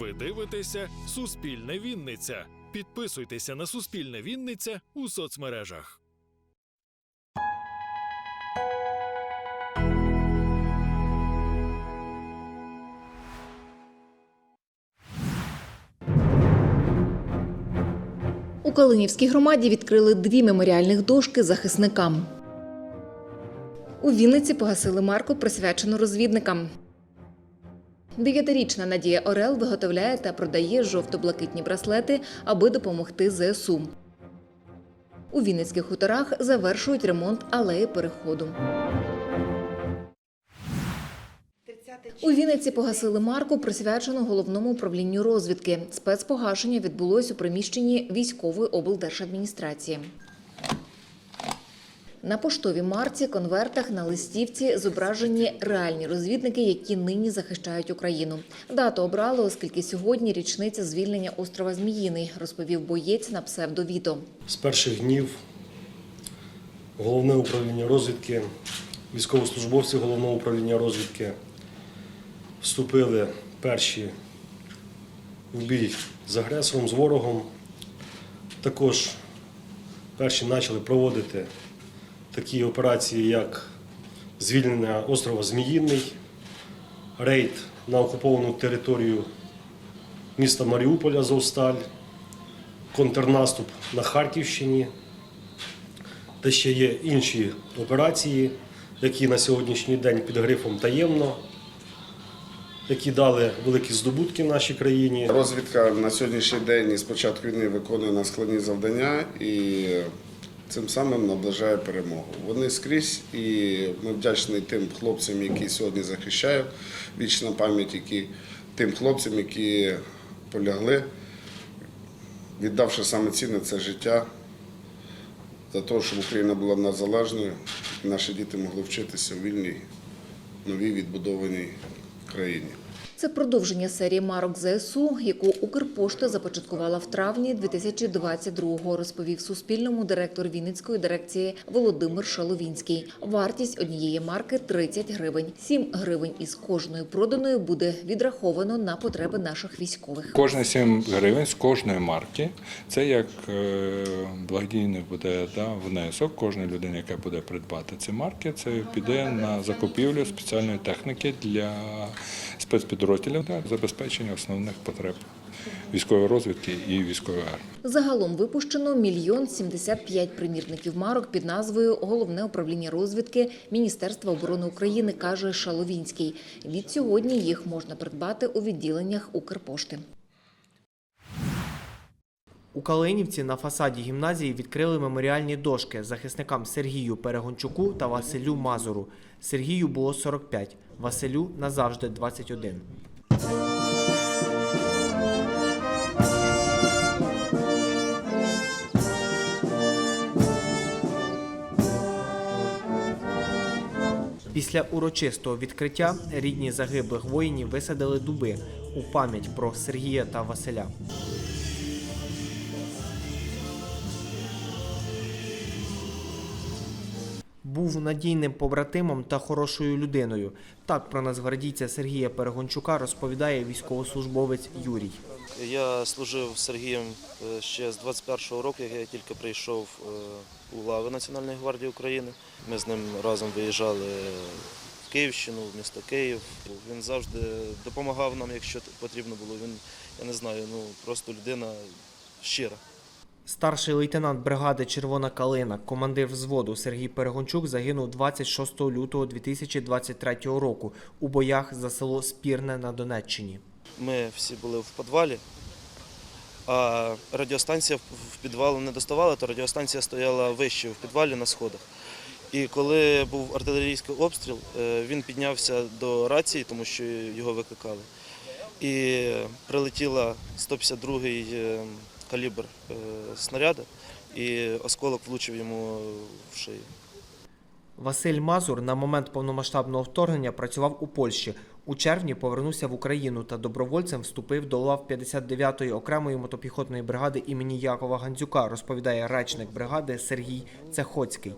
Ви дивитеся Суспільне Вінниця. Підписуйтеся на Суспільне Вінниця у соцмережах. У Калинівській громаді відкрили дві меморіальних дошки захисникам. У Вінниці погасили марку, присвячену розвідникам. Дев'ятирічна Надія Орел виготовляє та продає жовто-блакитні браслети, аби допомогти ЗСУ. У Вінницьких хуторах завершують ремонт алеї переходу. У Вінниці погасили марку, присвячену головному управлінню розвідки. Спецпогашення відбулось у приміщенні військової облдержадміністрації. На поштовій марці, конвертах на листівці зображені реальні розвідники, які нині захищають Україну. Дату обрали, оскільки сьогодні річниця звільнення острова Зміїний, розповів боєць на псевдовіто. З перших днів головне управління розвідки, військовослужбовці головного управління розвідки вступили перші в бій з агресором, з ворогом. Також перші почали проводити такі операції, як звільнення острова Зміїний, рейд на окуповану територію міста Маріуполя Зовсталь, контрнаступ на Харківщині. Та ще є інші операції, які на сьогоднішній день під грифом таємно, які дали великі здобутки нашій країні. Розвідка на сьогоднішній день і з початку війни виконує на складні завдання і цим самим наближає перемогу. Вони скрізь, і ми вдячні тим хлопцям, які сьогодні захищають вічна пам'ять, які тим хлопцям, які полягли, віддавши саме цінне це життя за те, щоб Україна була незалежною, і наші діти могли вчитися в вільній, новій відбудованій країні. Це продовження серії марок ЗСУ, яку Укрпошта започаткувала в травні 2022-го, розповів Суспільному директор Вінницької дирекції Володимир Шаловінський. Вартість однієї марки 30 гривень. 7 гривень із кожної проданої буде відраховано на потреби наших військових. Кожні 7 гривень з кожної марки це як е, благодійний буде да, внесок кожної людини, яка буде придбати ці марки. Це піде на закупівлю спеціальної техніки для спецпідрозділів для забезпечення основних потреб військової розвідки і військової армії. Загалом випущено мільйон 75 примірників марок під назвою Головне управління розвідки Міністерства оборони України, каже Шаловінський. Від сьогодні їх можна придбати у відділеннях Укрпошти. У Калинівці на фасаді гімназії відкрили меморіальні дошки захисникам Сергію Перегончуку та Василю Мазуру. Сергію було 45, Василю назавжди 21. Після урочистого відкриття рідні загиблих воїнів висадили дуби у пам'ять про Сергія та Василя. Був надійним побратимом та хорошою людиною. Так про нацгвардійця Сергія Перегончука розповідає військовослужбовець Юрій. Я служив Сергієм е, ще з 21-го року, як я тільки прийшов е, у лави Національної гвардії України. Ми з ним разом виїжджали в Київщину, в місто Київ. Він завжди допомагав нам, якщо потрібно було. Він, я не знаю, ну просто людина щира. Старший лейтенант бригади Червона калина, командир взводу Сергій Перегончук загинув 26 лютого 2023 року у боях за село Спірне на Донеччині. Ми всі були в підвалі, а радіостанція в підвал не доставала, то радіостанція стояла вище в підвалі на сходах. І коли був артилерійський обстріл, е, він піднявся до рації, тому що його викликали. І прилетіла 152-й е, калібр е, снаряда, і осколок влучив йому в шию. Василь Мазур на момент повномасштабного вторгнення працював у Польщі. У червні повернувся в Україну та добровольцем вступив до лав 59-ї окремої мотопіхотної бригади імені Якова Гандзюка, розповідає речник бригади Сергій Цехоцький.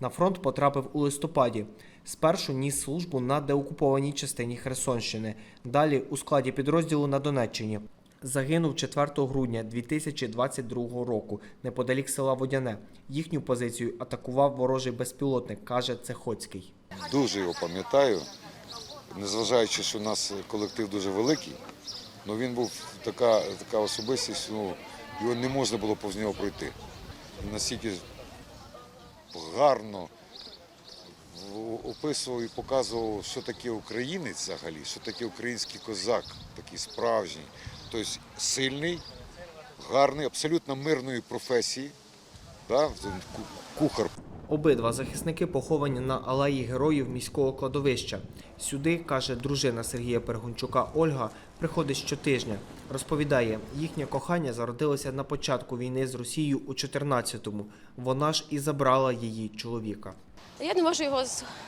На фронт потрапив у листопаді. Спершу ніс службу на деокупованій частині Херсонщини, далі у складі підрозділу на Донеччині. Загинув 4 грудня 2022 року неподалік села Водяне. Їхню позицію атакував ворожий безпілотник, каже Цехоцький. Дуже його пам'ятаю, незважаючи, що у нас колектив дуже великий, але він був така, така особистість, ну, його не можна було повз нього пройти. Він настільки гарно описував і показував, що таке українець взагалі, що таке український козак, такий справжній, тобто сильний, гарний, абсолютно мирної професії, да? ку- кухар Обидва захисники поховані на алеї героїв міського кладовища. Сюди, каже дружина Сергія Пергунчука Ольга, приходить щотижня. Розповідає, їхнє кохання зародилося на початку війни з Росією у 14-му. Вона ж і забрала її чоловіка. Я не можу його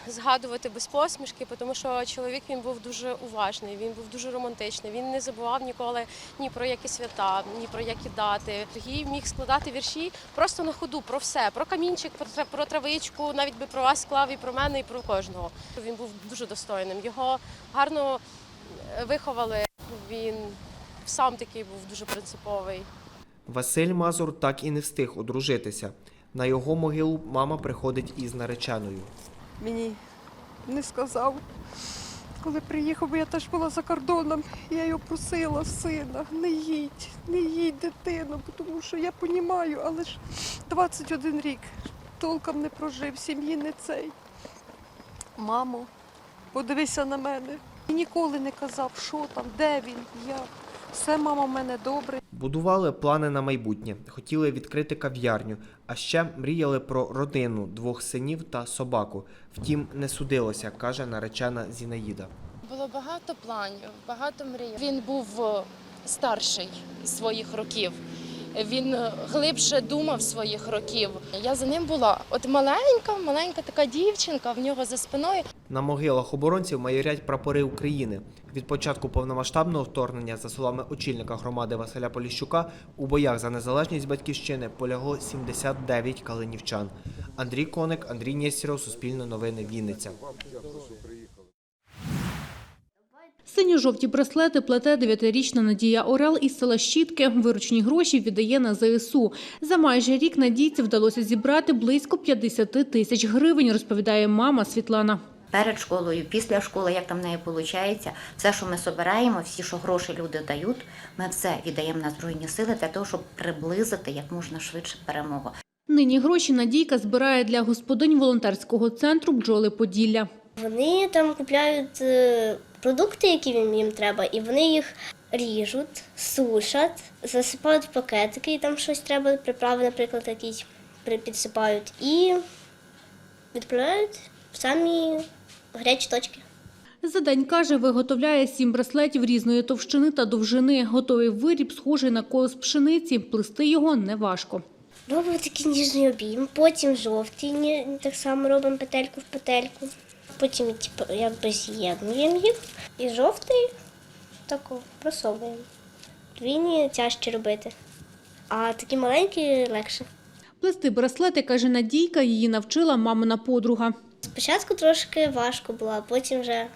згадувати без посмішки, тому що чоловік він був дуже уважний, він був дуже романтичний. Він не забував ніколи ні про які свята, ні про які дати. Сергій міг складати вірші просто на ходу про все, про камінчик, про травичку, навіть би про вас склав і про мене, і про кожного. Він був дуже достойним. Його гарно е, виховали. Він сам такий був дуже принциповий. Василь Мазур так і не встиг одружитися. На його могилу мама приходить із нареченою. мені не сказав. Коли приїхав, бо я теж була за кордоном, я його просила, сина, не їдь, не їдь, дитину, тому що я розумію, але ж 21 рік толком не прожив, сім'ї не цей. Мамо, подивися на мене. І ніколи не казав, що там, де він, як. Все, мама, в мене добре. Будували плани на майбутнє, хотіли відкрити кав'ярню, а ще мріяли про родину, двох синів та собаку. Втім, не судилося, каже наречена Зінаїда. Було багато планів, багато мрій. Він був е, старший своїх років. Він е, глибше думав своїх років. Я за ним була от маленька, маленька така дівчинка в нього за спиною. На могилах оборонців майорять прапори України. Від початку повномасштабного вторгнення, за словами очільника громади Василя Поліщука, у боях за незалежність батьківщини полягло 79 калинівчан. Андрій Коник, Андрій Нєстєров, Суспільне новини, Вінниця. Синьо-жовті браслети плете дев'ятирічна Надія Орел із села Щітки. Виручні гроші віддає на ЗСУ. За майже рік Надійці вдалося зібрати близько 50 тисяч гривень, розповідає мама Світлана. перед школою, після школи, як там в неї виходить, все, що ми збираємо, всі, що гроші люди дають, ми все віддаємо на Збройні сили для того, щоб приблизити як можна швидше перемогу. Нині гроші Надійка збирає для господинь волонтерського центру «Бджоли Поділля». Вони там купляють е, продукти, які їм треба, і вони їх ріжуть, сушать, засипають в пакетики, і там щось треба, приправи, наприклад, якісь підсипають, і відправляють в самі гарячі точки. За день, каже, виготовляє сім браслетів різної товщини та довжини. Готовий виріб, схожий на колос пшениці. Плести його неважко. Робимо такий ніжний обійм, потім жовтий, так само робимо петельку в петельку. Потім типу, якби з'єднуємо їх і жовтий таку просовуємо. Двійні тяжче робити, а такі маленькі легше. Плести браслети, каже Надійка, її навчила мамина подруга. Спочатку трошки важко було, а потім вже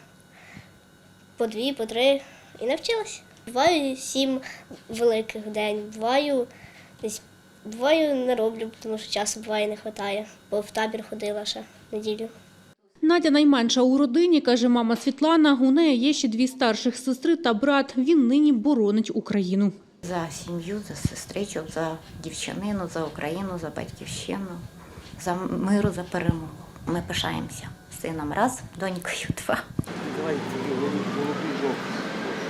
по дві, по три і навчилася. Буваю сім великих день, буваю десь буваю не роблю, тому що часу буває не вистачає, бо в табір ходила ще неділю. Надя найменша у родині, каже мама Світлана. У неї є ще дві старших сестри та брат. Він нині боронить Україну. За сім'ю, за сестричок, за дівчанину, за Україну, за батьківщину, за миру, за перемогу. Ми пишаємося сином раз, донькою два.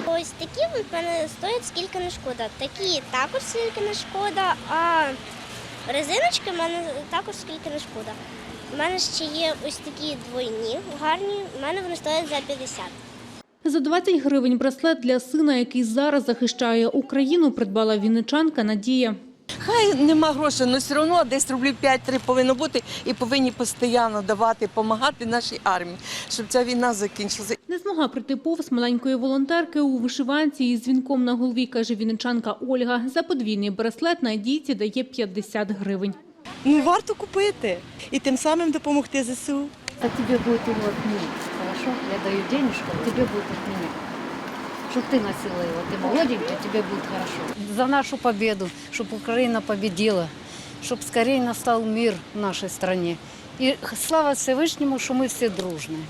Ось такі в мене стоять скільки не шкода. Такі також скільки не шкода, а резиночки в мене також скільки не шкода. У мене ще є ось такі двойні, гарні, у мене вони стоять за 50. За 20 гривень браслет для сина, який зараз захищає Україну, придбала вінничанка Надія. Хай нема грошей, але все одно десь рублів 5-3 повинно бути і повинні постійно давати, допомагати нашій армії, щоб ця війна закінчилася. Не змогла прийти повз маленької волонтерки у вишиванці із дзвінком на голові, каже вінничанка Ольга. За подвійний браслет Надійці дає 50 гривень. Ну варто купити і тим самим допомогти ЗСУ. А тебе будет его от меня. Хорошо? Я даю денежку, а тебе будет от меня. Чтоб ты носила его. Ты молоденькая, тебе будет хорошо. За нашу победу, чтобы Украина победила, чтобы скорее настал мир в нашей стране. И слава Всевышнему, что мы все дружные.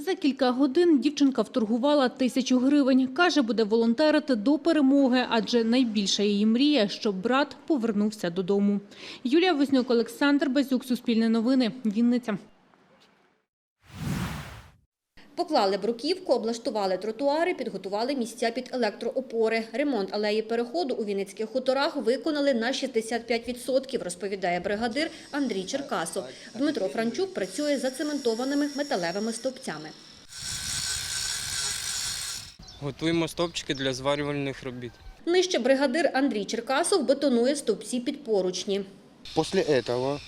За кілька годин дівчинка вторгувала тисячу гривень. Каже, буде волонтерити до перемоги, адже найбільша її мрія, щоб брат повернувся додому. Юлія Вознюк, Олександр Базюк, Суспільне новини, Вінниця. Поклали бруківку, облаштували тротуари, підготували місця під електроопори. Ремонт алеї переходу у Вінницьких хуторах виконали на 65%, розповідає бригадир Андрій Черкасов. Дмитро Франчук працює за цементованими металевими стовпцями. Готуємо стовпчики для зварювальних робіт. Нижче бригадир Андрій Черкасов бетонує стовпці під поручні. После этого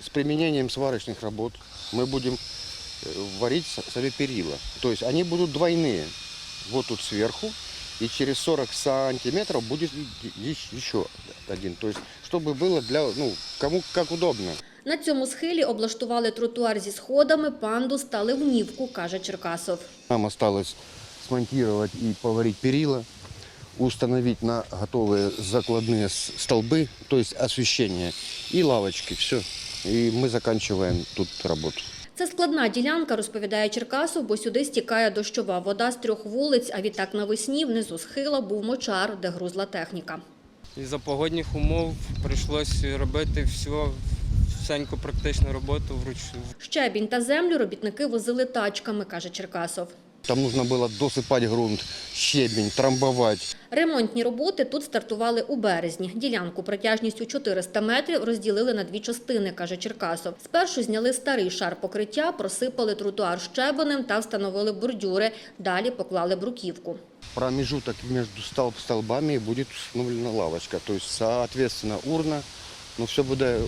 с применением сварочных работ мы будем э, варить с- сами перила. То есть они будут двойные. Вот тут сверху, и через 40 сантиметров будет и- и- еще один. То есть, чтобы было для, ну, кому как удобно. На цьому схилі облаштували тротуар зі сходами, панду стали в нівку, каже Черкасов. Нам осталось смонтировать и поварить перила, установить на готовые закладные с- столбы, то есть освещение, и лавочки, все. И мы заканчиваем тут работу. Це складна ділянка, розповідає Черкасов, бо сюди стікає дощова вода з трьох вулиць, а відтак навесні внизу схила був мочар, де грузла техніка. І за погодних умов прийшлося робити всю, всеньку практичну роботу вручну. Щебінь та землю робітники возили тачками, каже Черкасов. Там нужно было досыпать грунт, щебень, трамбовать. Ремонтні роботи тут стартували у березні. Ділянку протяжністю 400 метрів розділили на дві частини, каже Черкасов. Спершу зняли старий шар покриття, просипали тротуар щебенем та встановили бордюри. Далі поклали бруківку. Промежуток между столб столбами будет установлена лавочка. То есть, соответственно, урна. Ну, все буде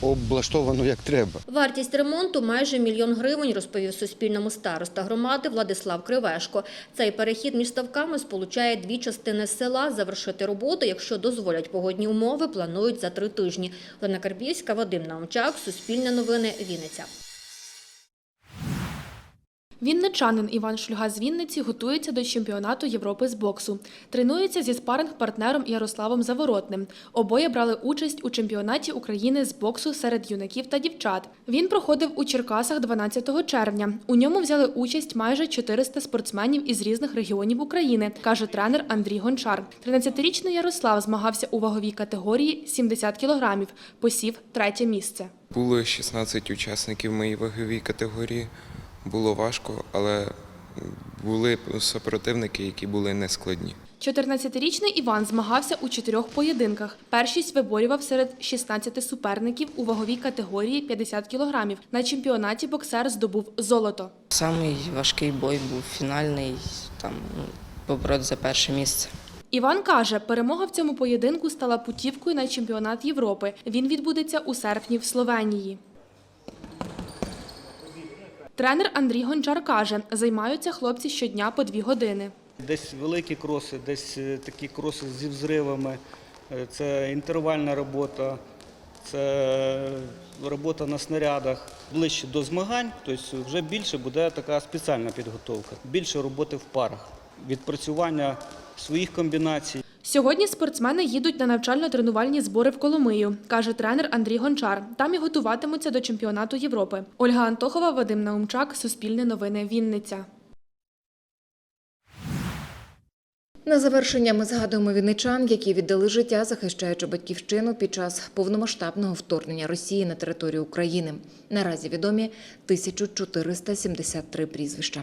облаштовано як треба. Вартість ремонту майже мільйон гривень, розповів Суспільному староста громади Владислав Кривешко. Цей перехід між ставками сполучає дві частини села. Завершити роботу, якщо дозволять погодні умови, планують за три тижні. Лена Карбівська, Вадим Наумчак, Суспільне новини, Вінниця. Вінничанин Іван Шульга з Вінниці готується до чемпіонату Європи з боксу. Тренується зі спаринг-партнером Ярославом Заворотним. Обоє брали участь у чемпіонаті України з боксу серед юнаків та дівчат. Він проходив у Черкасах 12 червня. У ньому взяли участь майже 400 спортсменів із різних регіонів України, каже тренер Андрій Гончар. 13-річний Ярослав змагався у ваговій категорії 70 кілограмів, посів третє місце. Було 16 учасників моїй ваговій категорії. Було важко, але були супротивники, які були нескладні. 14-річний Іван змагався у чотирьох поєдинках. Першість виборював серед 16 суперників у ваговій категорії 50 кілограмів. На чемпіонаті боксер здобув золото. Самий важкий бой був фінальний, там ну, побороть за перше місце. Іван каже, перемога в цьому поєдинку стала путівкою на чемпіонат Європи. Він відбудеться у серпні в Словенії. Тренер Андрій Гончар каже, займаються хлопці щодня по дві години. Десь великі кроси, десь е, такі кроси зі взривами. Е, Це інтервальна робота, це робота на снарядах. Ближче до змагань, тобто вже більше буде така спеціальна підготовка, більше роботи в парах, відпрацювання своїх комбінацій. Сьогодні спортсмени їдуть на навчально-тренувальні збори в Коломию, каже тренер Андрій Гончар. Там і готуватимуться до чемпіонату Європи. Ольга Антохова, Вадим Наумчак, Суспільне новини, Вінниця. На завершення ми згадуємо вінничан, які віддали життя, захищаючи батьківщину під час повномасштабного вторгнення Росії на територію України. Наразі відомі 1473 прізвища.